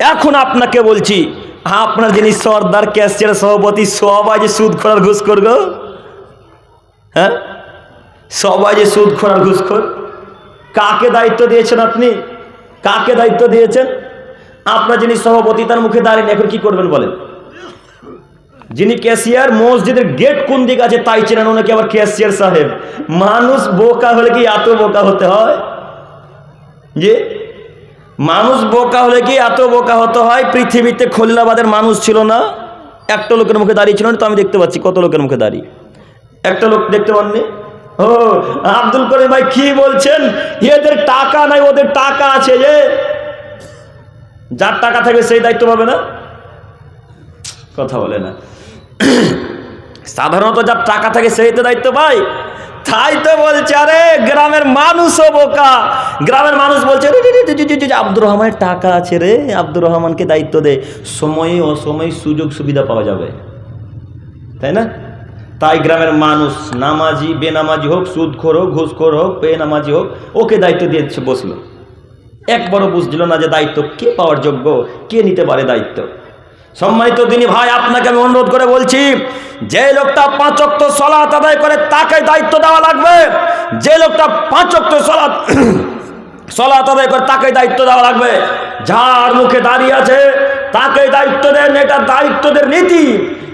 এখন আপনাকে বলছি, আপনার যিনি সর্দার ক্যাশিয়ার সভাপতি, সবাই যে সুদ খোরার ঘুষ করব হ্যাঁ? সবাই যে সুদ খোরার ঘুষখোর কাকে দায়িত্ব দিয়েছেন আপনি? কাকে দায়িত্ব দিয়েছেন? আপনার যিনি সভাপতি, তার মুখে দাঁড়িয়ে এখন কি করবেন বলেন? যিনি ক্যাশিয়ার, মসজিদের গেট কোন দিকে আছে তাই চেনেন, ওনাকে আবার ক্যাশিয়ার সাহেব। মানুষ বোকা হলে কি এত বোকা হতে হয়? যে মানুষ বোকা হলে কি এত বোকা হতে হয়? পৃথিবীতে খলিলাবাদের মানুষ ছিল না। একটা লোকের মুখে দাঁড়িয়ে ছিল না, তো আমি দেখতে পাচ্ছি কত লোকের মুখে দাঁড়িয়ে। একটা লোক দেখতে পাননি? ও, আব্দুল করিম ভাই কি বলছেন? এদের টাকা নাই, ওদের টাকা আছে যে। যার টাকা থাকবে সেই দায়িত্ব পাবে না? কথা বলে না। সাধারণত যার টাকা থাকে সেই তো দায়িত্ব পায়। তাই তো বলছে আরে গ্রামের মানুষও বোকা। গ্রামের মানুষ বলছে "রে, রে, রে, রে, রে, রে, রে, আব্দুর রহমানের টাকা আছে রে আব্দুর রহমানকে দায়িত্ব দে। সময়ে অসময়ে সুযোগ সুবিধা পাওয়া যাবে। তাই না? তাই গ্রামের মানুষ নামাজি বেনামাজি হোক সুদখোর হোক ঘুষখোর হোক বেনামাজি হোক ওকে দায়িত্ব দিয়ে বসল। একবারও বুঝছিল না যে দায়িত্ব কে পাওয়ার যোগ্য কে নিতে পারে দায়িত্ব। সম্মানিত দিনী ভাই, আপনাকে আমি অনুরোধ করে বলছি, যে লোকটা পাঁচক্ত সলাত আদায় করে তাকে দায়িত্ব দেওয়া লাগবে। যে লোকটা পাঁচক্ত সলাত সলাত আদায় করে তাকে দায়িত্ব দেওয়া লাগবে। যার মুখে দাঁড়িয়ে আছে, তাকে দায়িত্ব দেন, এটা দায়িত্বদের নীতি।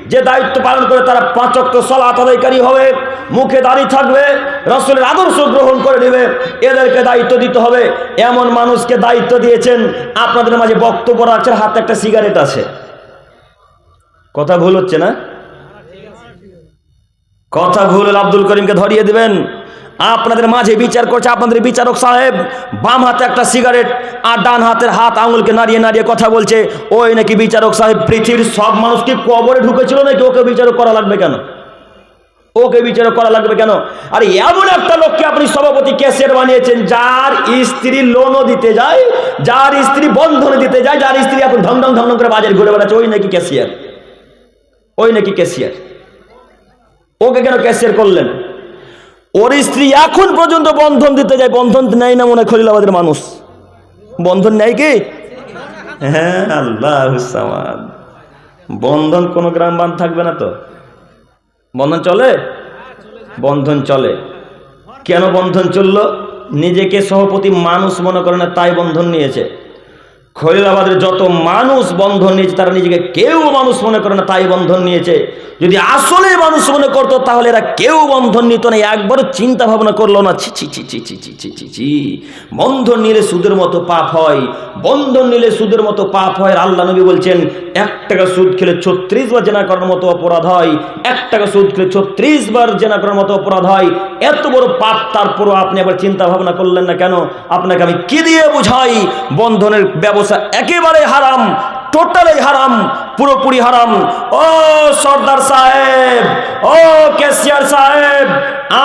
যে দায়িত্ব পালন করে তারা পাঁচক্ত সলাত আদায়কারী হবে, মুখে দাঁড়িয়ে থাকবে, রসুলের আদর্শ গ্রহণ করে নেবে। এদেরকে দায়িত্ব দিতে হবে। এমন মানুষকে দায়িত্ব দিয়েছেন, আপনাদের মাঝে বক্তব্য রাখছেন, হাতে একটা সিগারেট আছে। কথা ভুল হচ্ছে না? কথা ভুল আব্দুল করিমকে ধরিয়ে দিবেন। আপনাদের মাঝে বিচার করছে আপনাদের বিচারক সাহেব। বাম হাতে একটা সিগারেট আর ডান হাতের হাত আঙুলকে নাড়িয়ে নাড়িয়ে কথা বলছে। ওই নাকি বিচারক সাহেব, পৃথিবীর সব মানুষকে কবরে ঢুকেছিল নাকি ওকে বিচারক করা লাগবে কেন? ওকে বিচারক করা লাগবে কেন? আর এমন একটা লোককে আপনি সভাপতি ক্যাশিয়ার বানিয়েছেন, যার স্ত্রী লোনও দিতে যায়, যার স্ত্রী বন্ধনে দিতে যায়, যার স্ত্রী এখন ঢং ঢং করে বাজারে ঘুরে বেড়াচ্ছে, ওই নাকি ক্যাশিয়ার ওই নাকি ক্যাশিয়ার? ওকে কেন ক্যাশিয়ার করলেন? ওর স্ত্রী এখন পর্যন্ত বন্ধন দিতে যায়, বন্ধন নেয় না মনে খলিলাবাদের মানুষ। বন্ধন নেয় কি? হ্যাঁ আল্লাহ বন্ধন কোনো গ্রাম বান থাকবে না তো। বন্ধন চলে? বন্ধন চলে। কেন বন্ধন চলল? নিজেকে সভাপতি মানুষ মনে করে না, তাই বন্ধন নিয়েছে। খলিলাবাদের যত মানুষ বন্ধন নিয়েছে, তারা নিজেকে কেউ মানুষ মনে করে না, তাই বন্ধন নিয়েছে। যদি আসলে মানুষ মনে করতো, তাহলে এরা কেউ বন্ধন নিত না। একবারও চিন্তা ভাবনা করল না, ছি ছি ছি ছি ছি ছি ছি ছি ছি বন্ধন নিলে সুদের মতো পাপ হয়, বন্ধন নিলে সুদের মতো পাপ হয়। আল্লাহ নবী বলছেন, এক টাকা সুদ খেলে ছত্রিশ বার জেনা করার মতো অপরাধ হয়, এক টাকা সুদ খেলে ছত্রিশ বার জেনা করার মতো অপরাধ হয়। এত বড় পাপ, তারপরও আপনি আবার চিন্তা ভাবনা করলেন না কেন? আপনাকে আমি কি দিয়ে বুঝাই? বন্ধনের ব্যবসা একেবারে হারাম টোটালি হারাম, পুরোপুরি হারাম। ও সর্দার সাহেব, ও ক্যাশিয়ার সাহেব,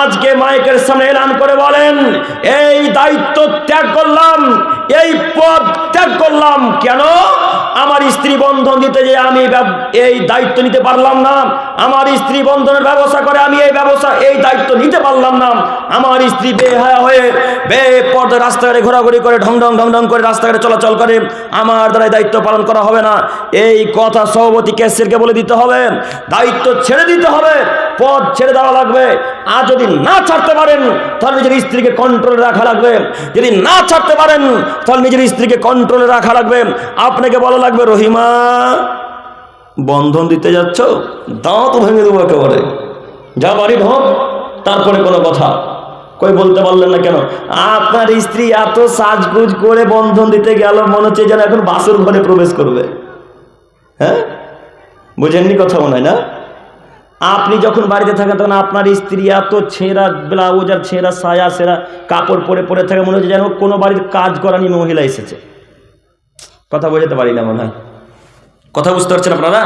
আজকে মাইকের সামনে এলান করে বলেন, এই দায়িত্ব ত্যাগ করলাম, এই পদ ত্যাগ করলাম। কেন? আমার স্ত্রী বন্ধন দিতে যে আমি এই দায়িত্ব নিতে পারলাম না। আমার স্ত্রী বন্ধনের ব্যবসা করে আমি এই ব্যবসা, এই দায়িত্ব নিতে পারলাম না। আমার স্ত্রী বেহায়া হয়ে বেপর্দা রাস্তাঘাটে ঘোরাঘুরি করে, ঢং ঢং ঢং ঢং করে রাস্তাঘাটে চলাচল করে। আমার দ্বারা দায়িত্ব পালন করা হবে না। এই কথা সভাপতি ক্যাশিয়ারকে বলে দিতে হবে। দায়িত্ব ছেড়ে দিতে হবে। পদ ছেড়ে দেওয়া লাগবে। আর যদি না ছাড়তে পারেন, তাহলে নিজের স্ত্রীকে কন্ট্রোলে রাখা লাগবে। যদি না ছাড়তে পারেন, তাহলে নিজের স্ত্রীকে কন্ট্রোলে রাখা লাগবে। আপনাকে বলা লাগবে রহিমা? বন্ধন দিতে যাচ্ছ? দাঁত ভেঙে দেবো একেবারে। যা বাড়ি ঢোক তারপরে কোনো কথা। কই বলতে পারলেন না কেন? আপনার স্ত্রী এত সাজগুজ করে বন্ধন দিতে গেল, মনে হচ্ছে যেন এখন বাসর ঘরে প্রবেশ করবে। হ্যাঁ? বুঝেননি কথা মনে হয় না? আপনি যখন বাড়িতে থাকেন, তখন আপনার স্ত্রী এত ছেঁড়া ব্লাউজ আর ছেঁড়া সায়া, সেরা কাপড় পরে পরে থাকে, মনে হচ্ছে যেন কোনো বাড়ির কাজ করানি মহিলা এসেছে। কথা বোঝাতে পারি না মনে হয়। কথা বুঝতে পারছেন আপনারা?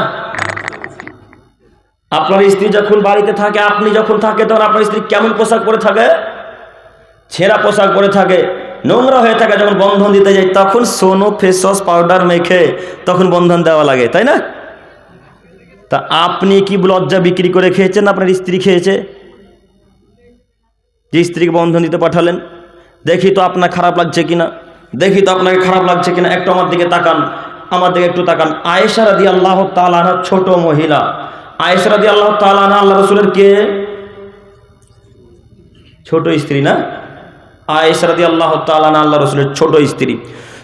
আপনার স্ত্রী যখন বাড়িতে থাকে, আপনি যখন থাকে, তখন আপনার স্ত্রী কেমন পোশাক পরে থাকে? ছেঁড়া পোশাক পরে থাকে, নোংরা হয়ে থাকে, যখন বন্ধন দিতে যাই তখন সোনো ফেস ওয়াশ পাউডার মেখে তখন বন্ধন দেওয়া লাগে, তাই না? তা আপনি কি লজ্জা বিক্রি করে খেয়েছেন আপনার স্ত্রী খেয়েছে? যে স্ত্রীকে বন্ধন দিতে পাঠালেন, দেখি তো আপনার খারাপ লাগছে কিনা। দেখি তো আপনাকে খারাপ লাগছে কিনা, একটু আমার দিকে তাকান। আমার দিকে একটু তাকান। আয়েশা রাদি আল্লাহ তালানা ছোট মহিলা। আয়েশা রাদি আল্লাহ তালানা আল্লাহ রসুলের কে? ছোট স্ত্রী না? আয়েশা রাদি আল্লাহ তালানা আল্লাহ রসুলের ছোট স্ত্রী।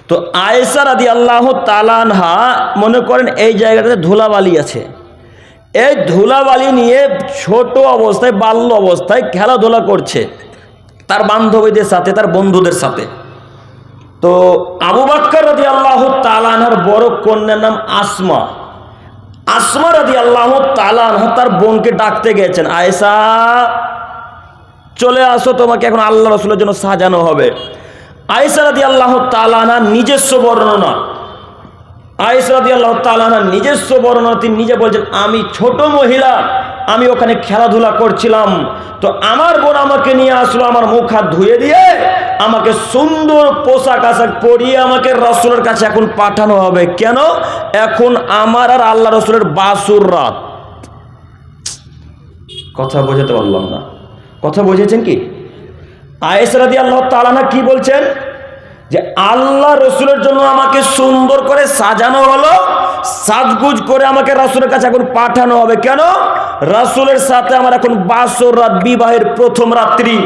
তো আয়েশা রাদি আল্লাহ তালানহা মনে করেন এই জায়গাটাতে ধুলাবালি আছে। এই ধুলাবালি নিয়ে ছোট অবস্থায়, বাল্য অবস্থায় খেলাধুলা করছে। তার বান্ধবীদের সাথে, তার বন্ধুদের সাথে। তো আবু বাক্কর রাজি আল্লাহ তালানহার বড় কন্যার নাম আসমা। আসমা রাজি আল্লাহ তালানহা তার বোনকে ডাকতে গেছেন আয়েশা, চলে আসো, তোমাকে এখন আল্লাহ রসুলের জন্য সাজানো হবে। আয়েশা রাজি আল্লাহ তালানা নিজস্ব বর্ণনা আয়েশা রাদি আল্লাহ তালানা নিজস্ব বর্ণনা তিনি নিজে বলছেন, আমি ছোট মহিলা, আমি ওখানে খেলাধুলা করছিলাম। তো আমার বোন আমাকে নিয়ে আসলো, আমার মুখ হাত ধুয়ে দিয়ে আমাকে সুন্দর পোশাক আশাক পরিয়ে আমাকে রসুলের কাছে এখন পাঠানো হবে। কেন? এখন আমার আর আল্লাহ রসুলের বাসুর রাত। কথা বোঝাতে পারলাম না। কথা বুঝেছেন কি? আয়েস রাদি আল্লাহ তালানা কি বলছেন? যে আল্লাহ রসুলের জন্য আমাকে সুন্দর করে সাজানো হলো, সাজগুজ করে আমাকে রাসুলের কাছে এখন পাঠানো হবে। কেন? রাসুলের সাথে আমার এখন বাসর রাত, বিবাহের প্রথম রাত্রি।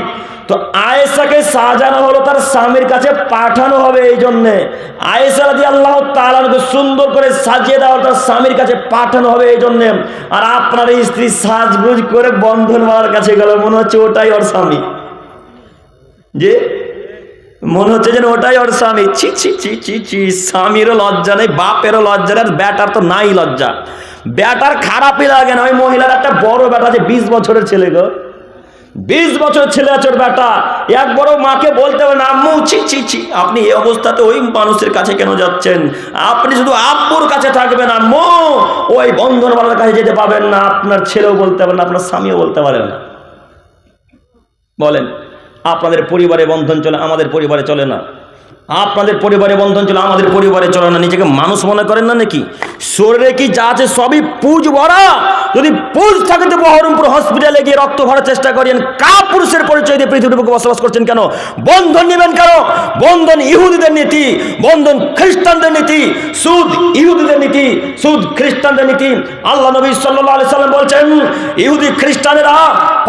তো আয়েসাকে সাজানো হলো, তার স্বামীর কাছে পাঠানো হবে এই জন্যে। আয়েসা রাদি আল্লাহ তালানকে সুন্দর করে সাজিয়ে দেওয়া তার স্বামীর কাছে পাঠানো হবে এই জন্যে। আর আপনার স্ত্রী সাজগুজ করে বন্ধন মারার কাছে গেল, মনে হচ্ছে ওটাই ওর স্বামী। যে মনে হচ্ছে যেন ওটাই ওর স্বামী। ছি ছি ছি ছি ছি, স্বামীরও লজ্জা নেই, বাপেরও লজ্জা নেই, আর ব্যাটার তো নাই লজ্জা। ব্যাটার খারাপই লাগে না, ওই মহিলার একটা বড় ব্যাটা যে বিশ বছরের ছেলে গো। বিশ বছর ছেলে আছে বেটা এক বড় মাকে বলতে হবে না, আম্মু, ছি ছি ছি, আপনি এই অবস্থাতে ওই মানুষের কাছে কেন যাচ্ছেন? আপনি শুধু আব্বুর কাছে থাকবেন, আম্মু। ওই বন্ধনওয়ালার কাছে যেতে পাবেন না, আপনার ছেলেও বলতে পারেন না, আপনার স্বামীও বলতে পারেন না। বলেন। আপনাদের পরিবারে বন্ধন চলে আমাদের পরিবারে চলে না। আপনাদের পরিবারে বন্ধন ছিল, আমাদের পরিবারে চলে না। নিজেকে মানুষ মনে করেন না নাকি? শরীরে কি যা আছে সবই পুজ ভরা? যদি পুজ থাকে তো বহরমপুর হসপিটালে গিয়ে রক্ত ভরার চেষ্টা করেন। কা পুরুষের পরিচয় দিয়ে পৃথিবীর বুকে বসবাস করছেন কেন? বন্ধন নেবেন কেন? বন্ধন ইহুদিদের নীতি, বন্ধন খ্রিস্টানদের নীতি, সুদ ইহুদিদের নীতি, সুদ খ্রিস্টানদের নীতি। আল্লাহ নবী সাল্লাহ আলি সাল্লাম বলছেন, ইহুদি খ্রিস্টানেরা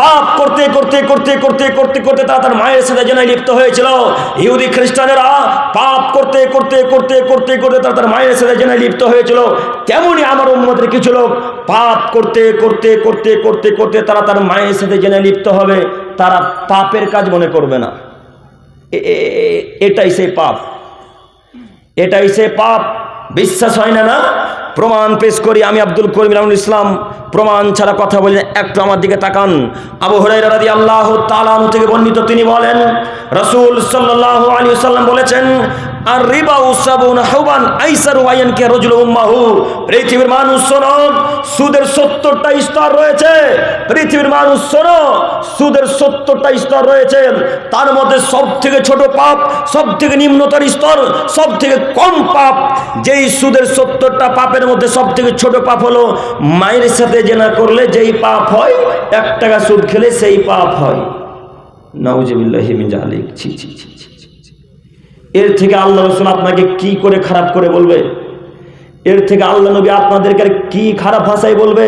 পাপ করতে করতে করতে করতে করতে করতে তারা তার মায়ের সাথে যেন লিপ্ত হয়েছিল। ইহুদি খ্রিস্টানেরা পাপ করতে করতে করতে করতে করতে তারা, তার মায়ের সাথে জেনে লিপ্ত হয়েছিল। তেমনই আমার উন্মতের কিছু লোক পাপ করতে করতে করতে করতে করতে তারা তার মায়ের সাথে জেনে লিপ্ত হবে। তারা পাপের কাজ মনে করবে না। এটাই সে পাপ। এটাই সে পাপ। বিশ্বাস হয় না না? প্রমাণ পেশ করি, আমি আব্দুল করিম রামুল ইসলাম। প্রমাণ ছাড়া কথা বলি একটু আমার দিকে তাকান। আবু হরাই রাদি আল্লাহ তালাম থেকে বর্ণিত তিনি বলেন, রসুল সাল্লাহ আলী সাল্লাম বলেছেন আর রিবা উসাবুন হুবান আইসারু আইয়ান কে রজুল উম্মাহু। পৃথিবীর মানুষ শোনো সুদের সত্তরটা স্তর রয়েছে। পৃথিবীর মানুষ শোনো সুদের সত্তরটা স্তর রয়েছে। তার মধ্যে সব থেকে ছোট পাপ সব থেকে নিম্নতর স্তর সব থেকে কম পাপ যেই সুদের সত্তরটা পাপের মধ্যে সব থেকে ছোট পাপ হলো মায়ের সাথে জেনা করলে যেই পাপ হয় এক টাকা সুদ খেলে সেই পাপ হয়। নাউজিবিল্লাহি মিন জালিক ছি ছি, ছি। এর থেকে আল্লাহ রসুল আপনাকে কি করে খারাপ করে বলবে? এর থেকে আল্লাহ নবী আপনাদেরকে কি খারাপ ভাষায় বলবে?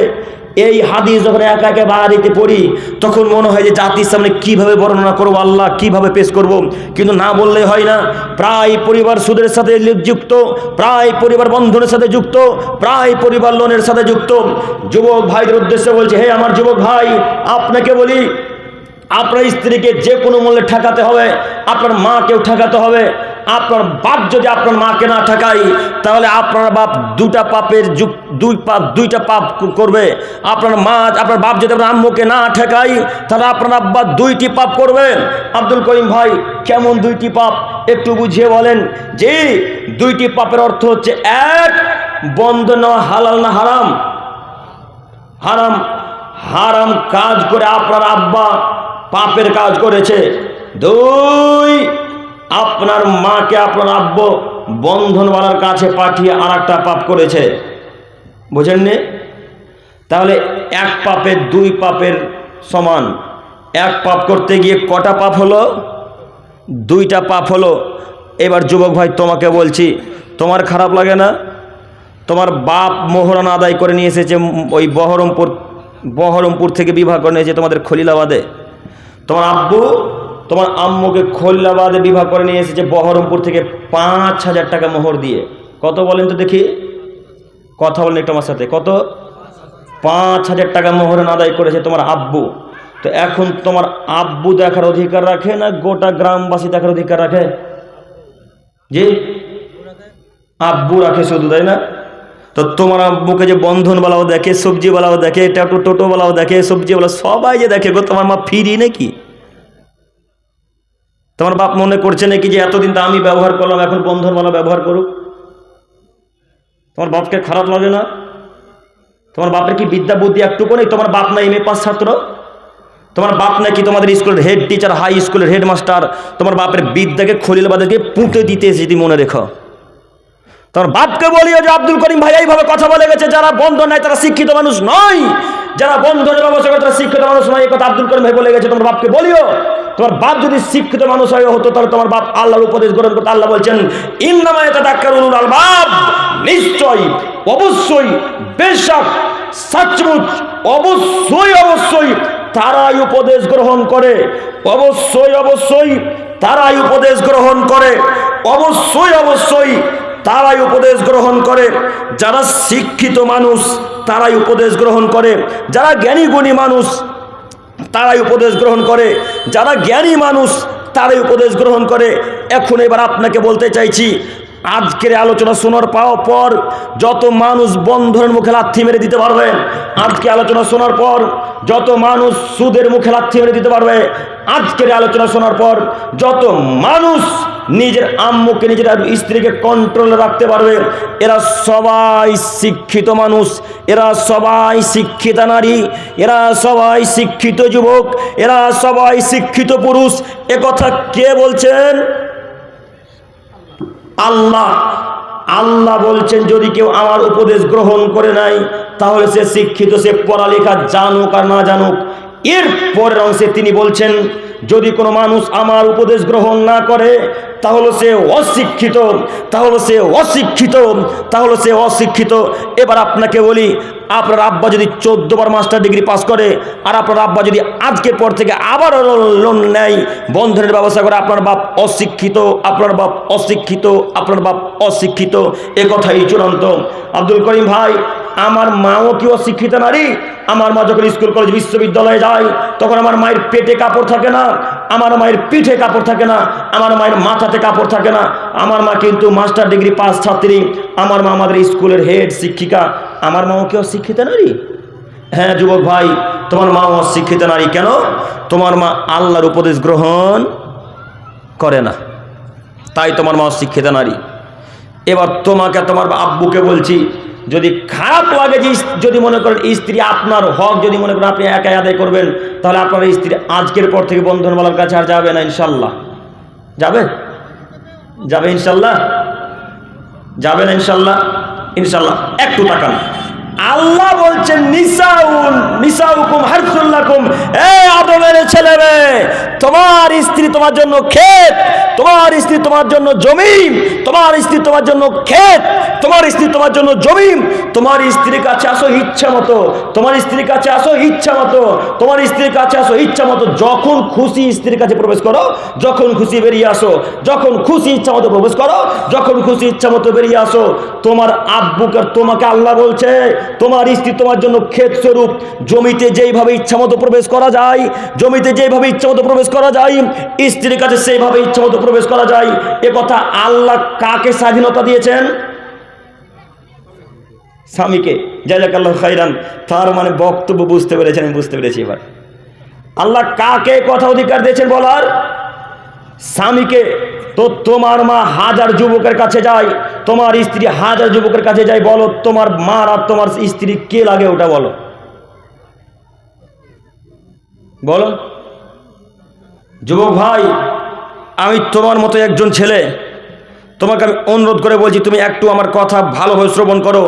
এই হাদিস যখন একা একা বাড়িতে পড়ি, তখন মনে হয় যে জাতির সামনে কীভাবে বর্ণনা করব, আল্লাহ কীভাবে পেশ করব? কিন্তু না বললে হয় না। প্রায় পরিবার সুদের সাথে যুক্ত, প্রায় পরিবার বন্ধনের সাথে যুক্ত, প্রায় পরিবার লোনের সাথে যুক্ত। যুবক ভাইদের উদ্দেশ্যে বলছে, হে আমার যুবক ভাই, আপনাকে বলি, আপনার স্ত্রীকে যে কোনো মূল্যে ঠেকাতে হবে, আপনার মাকেও ঠেকাতে হবে আপনার বাপ যদি আপনার মাকে না ঠেকাই তাহলে আপনার বাপ দুটা পাপের দুই পাপ দুইটা পাপ করবে। আপনার মা আপনার বাপ যদি আপনার আম্মুকে না ঠেকাই তাহলে আপনার আব্বা দুইটি পাপ করবে। আব্দুল করিম ভাই, কেমন দুইটি পাপ? একটু বুঝিয়ে বলেন। যে দুইটি পাপের অর্থ হচ্ছে এক, বন্ধ নেওয়া হালাল না, হারাম। হারাম। হারাম কাজ করে আপনার আব্বা পাপের কাজ করেছে। দুই আপনার মাকে, আপনার আব্ব বন্ধনওয়ালার কাছে পাঠিয়ে আর একটা পাপ করেছে। বুঝেননি? তাহলে এক পাপের দুই পাপের সমান। এক পাপ করতে গিয়ে কটা পাপ হলো? দুইটা পাপ হলো। এবার যুবক ভাই, তোমাকে বলছি, তোমার খারাপ লাগে না? তোমার বাপ মোহরান আদায় করে নিয়ে এসেছে ওই বহরমপুর বহরমপুর থেকে বিবাহ করে নিয়েছে তোমাদের খলিলাবাদে। তোমার আব্বু তোমার আম্মুকে খলিলাবাদে বিবাহ করে নিয়ে এসেছে বহরমপুর থেকে পাঁচ হাজার টাকা মোহর দিয়ে। কত বলেন তো দেখি? কথা বলেন একটু আমার সাথে। কত? পাঁচ হাজার টাকা মোহরান আদায় করেছে তোমার আব্বু। তো এখন তোমার আব্বু দেখার অধিকার রাখে না গোটা গ্রামবাসী দেখার অধিকার রাখে? জি? আব্বু রাখে শুধু, তাই না? তো তোমার আব্বুকে যে বন্ধনওয়ালাও দেখে, সবজিওয়ালাও দেখে টোটো টোটোওয়ালাও দেখে, সবজিওয়ালা সবাই যে দেখে গো, তোমার মা ফিরি নাকি? তোমার বাপ মনে করছে নাকি যে এতদিন তো আমি ব্যবহার করলাম, এখন বন্ধনওয়ালা ব্যবহার করুক? তোমার বাপকে খারাপ লাগে না? তোমার বাপের কি বিদ্যা বুদ্ধি একটুকু নেই? তোমার বাপ না এম এ পাস ছাত্র? তোমার বাপ নাকি তোমাদের স্কুলের হেড টিচার হাই স্কুলের হেডমাস্টার তোমার বাপের বিদ্যাকে খলিল বাদাকে পুঁতে দিতে যদি মনে রেখো। তোমার বাপকে বলিও যে আব্দুল করিম ভাই এইভাবে কথা বলে গেছে, যারা বন্ধন নাই তারা শিক্ষিত মানুষ নয়। যারা বন্ধনের ব্যবস্থা করে তারা শিক্ষিত মানুষ নয়, এই কথা আব্দুল করিম ভাই বলে গেছে, তোমার বাপকে বলিও। তোমার বাপ যদি শিক্ষিত মানুষ হয় হতো, তাহলে তোমার বাপ আল্লাহর উপদেশ গ্রহণ করতে। আল্লাহ বলছেন ইন্নামায় তাদাক্কার উলুল আলবাব। নিশ্চয় অবশ্যই, বেশক, সচমুচ, অবশ্যই অবশ্যই তারাই উপদেশ গ্রহণ করে। অবশ্যই অবশ্যই তারাই উপদেশ গ্রহণ করে। অবশ্যই অবশ্যই তারাই উপদেশ গ্রহণ করে। যারা শিক্ষিত মানুষ, তারাই উপদেশ গ্রহণ করে। যারা জ্ঞানী গুণী মানুষ তারাই উপদেশ গ্রহণ করে। যারা জ্ঞানী মানুষ, তারাই উপদেশ গ্রহণ করে। এখন এবার আপনাকে বলতে চাইছি আজকের আলোচনা শোনার পাওয়ার পর যত মানুষ বন্ধনের মুখে লাথি মেরে দিতে পারবে, আজকে আলোচনা শোনার পর যত মানুষ সুদের মুখে লাথি মেরে দিতে পারবে, আজকের আলোচনা শোনার পর যত মানুষ নিজের আম্মুকে, নিজের স্ত্রীকে কন্ট্রোলে রাখতে পারবে, এরা সবাই শিক্ষিত মানুষ, এরা সবাই শিক্ষিতা নারী, এরা সবাই শিক্ষিত যুবক, এরা সবাই শিক্ষিত পুরুষ। কথা কে বলছেন? আল্লাহ আল্লাহ বলছেন, যদি কেউ আমার উপদেশ গ্রহণ করে নাই, তাহলে সে শিক্ষিত, সে পড়ালেখা জানুক আর না জানুক। এর পরের অংশে তিনি বলছেন যদি কোনো মানুষ আমার উপদেশ গ্রহণ না করে, তাহলে সে অশিক্ষিত, তাহলে সে অশিক্ষিত, তাহলে সে অশিক্ষিত। এবার আপনাকে বলি, আপনার আব্বা যদি চোদ্দ বার মাস্টার ডিগ্রি পাস করে, আর আপনার আব্বা যদি আজকের পর থেকে আবার লোন নেয়, বন্ধনের ব্যবস্থা করে আপনার বাপ অশিক্ষিত, আপনার বাপ অশিক্ষিত, আপনার বাপ অশিক্ষিত, এ কথাই চূড়ান্ত। আব্দুল করিম ভাই আমার মাও কি অশিক্ষিত নারী? আমার মা যখন স্কুল কলেজ বিশ্ববিদ্যালয়ে যায়, তখন আমার মায়ের পেটে কাপড় থাকে না, আমার মায়ের পিঠে কাপড় থাকে না, আমার মায়ের মাথাতে কাপড় থাকে না। আমার মা কিন্তু মাস্টার ডিগ্রি পাস ছাত্রী, আমার মা আমাদের স্কুলের হেড শিক্ষিকা। আমার মাও কি অশিক্ষিত নারী? হ্যাঁ যুবক ভাই, তোমার মা অশিক্ষিত নারী কেন? তোমার মা আল্লাহর উপদেশ গ্রহণ করে না। তাই তোমার মা অশিক্ষিত নারী। এবার তোমাকে তোমার আব্বুকে বলছি যদি খারাপ লাগে যে যদি মনে করেন স্ত্রী আপনার হক, যদি মনে করেন আপনি একাই আদায় করবেন, তাহলে আপনার স্ত্রী আজকের পর থেকে বন্ধনওয়ালার কাছে আর যাবে না ইনশাল্লাহ। যাবে? যাবে ইনশাল্লাহ? যাবে না ইনশাল্লাহ? ইনশাল্লাহ। একটু তাকান। আল্লাহ বলছেন, নিসাউন, নিসাউকুম, হারসুল্লাকুম, এ আদমের ছেলে তোমার স্ত্রী তোমার জন্য ক্ষেত, তোমার স্ত্রী তোমার জন্য জমি তোমার স্ত্রী তোমার জন্য ক্ষেত, তোমার স্ত্রী তোমার জন্য জমি তোমার স্ত্রীর কাছে আসো ইচ্ছা মতো, তোমার স্ত্রীর কাছে আসো ইচ্ছা মতো, তোমার স্ত্রীর কাছে আসো ইচ্ছা মতো, যখন খুশি স্ত্রীর কাছে প্রবেশ করো, যখন খুশি বেরিয়ে আসো, যখন খুশি ইচ্ছা মতো প্রবেশ করো, যখন খুশি ইচ্ছা মতো বেরিয়ে আসো, তোমার আব্বুকে তোমাকে আল্লাহ বলছে তোমার স্ত্রী তোমার জন্য ক্ষেত স্বরূপ। জমিতে যেইভাবে ইচ্ছা মতো প্রবেশ করা যায়, জমিতে যেইভাবে ইচ্ছা মতো প্রবেশ করা যায়, স্ত্রীর কাছে সেইভাবে ইচ্ছা মতো প্রবেশ করা যায়। এ কথা আল্লাহ কাকে স্বাধীনতা দিয়েছেন? স্বামীকে। জাজাকাল্লাহ খাইরান তার মানে বক্তব্য বুঝতে পেরেছেন, আমি বুঝতে পেরেছি এবার। আল্লাহ কাকে কথা অধিকার দিয়েছেন বলার? স্বামীকে, তো তোমার মা হাজার যুবকের কাছে যায়, তোমার স্ত্রী হাজার যুবকের কাছে যায়, বলো তোমার মা আর তোমার স্ত্রী কে লাগে ওটা বলো। বলো, যুবক ভাই, আমি তোমার মতো একজন ছেলে। তোমাকে আমি অনুরোধ করে বলছি, তুমি একটু আমার কথা ভালোভাবে শ্রবণ করো।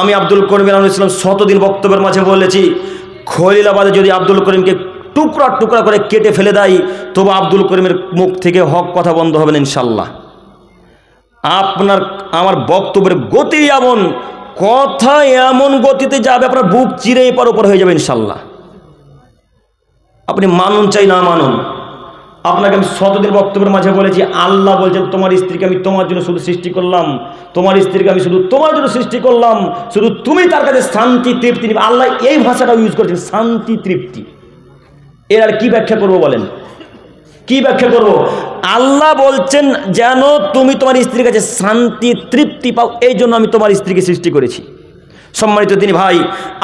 আমি আব্দুল করিম ইসলাম শতদিন বক্তব্যের মাঝে বলেছি, খলিলাবাদে যদি আব্দুল করিমকে টুকরা টুকরা করে কেটে ফেলে দেয়, তবু আব্দুল করিমের মুখ থেকে হক কথা বন্ধ হবে না ইনশাল্লাহ আপনার, আমার বক্তব্যের গতি এমন, কথা এমন গতিতে যাবে আপনার বুক চিরে এপার ওপর হয়ে যাবে ইনশাল্লাহ আপনি মানুন চাই না মানুন। আপনাকে আমি শতদিন বক্তব্যের মাঝে বলেছি, আল্লাহ বলছেন, তোমার স্ত্রীকে আমি তোমার জন্য শুধু সৃষ্টি করলাম। তোমার স্ত্রীকে আমি শুধু তোমার জন্য সৃষ্টি করলাম। শুধু তুমি তার কাছে শান্তি, তৃপ্তি নিবে। আল্লাহ এই ভাষাটা ইউজ করেছেন, শান্তি, তৃপ্তি। এর আর কি ব্যাখ্যা করব বলেন? কি ব্যাখ্যা করব? আল্লাহ বলছেন, যেন তুমি তোমার স্ত্রীর কাছে শান্তি, তৃপ্তি পাও, এই জন্য আমি তোমার স্ত্রীকে সৃষ্টি করেছি। সম্মানিত তিনি ভাই,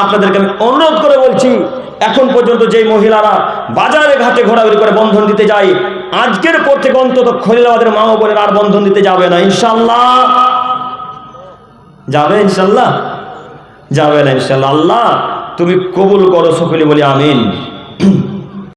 আপনাদেরকে আমি অনুরোধ করে বলছি, এখন পর্যন্ত যেই মহিলারা বাজারে ঘাটে ঘোরাঘুরি করে বন্ধন দিতে যায়, আজকের পর থেকে অন্তত খলিলাবাদের মা বোনের আর বন্ধন দিতে যাবে না ইনশাল্লাহ যাবে ইনশাল্লাহ যাবে না ইনশাল্লাহ আল্লাহ, তুমি কবুল করো সকলে বলি আমিন।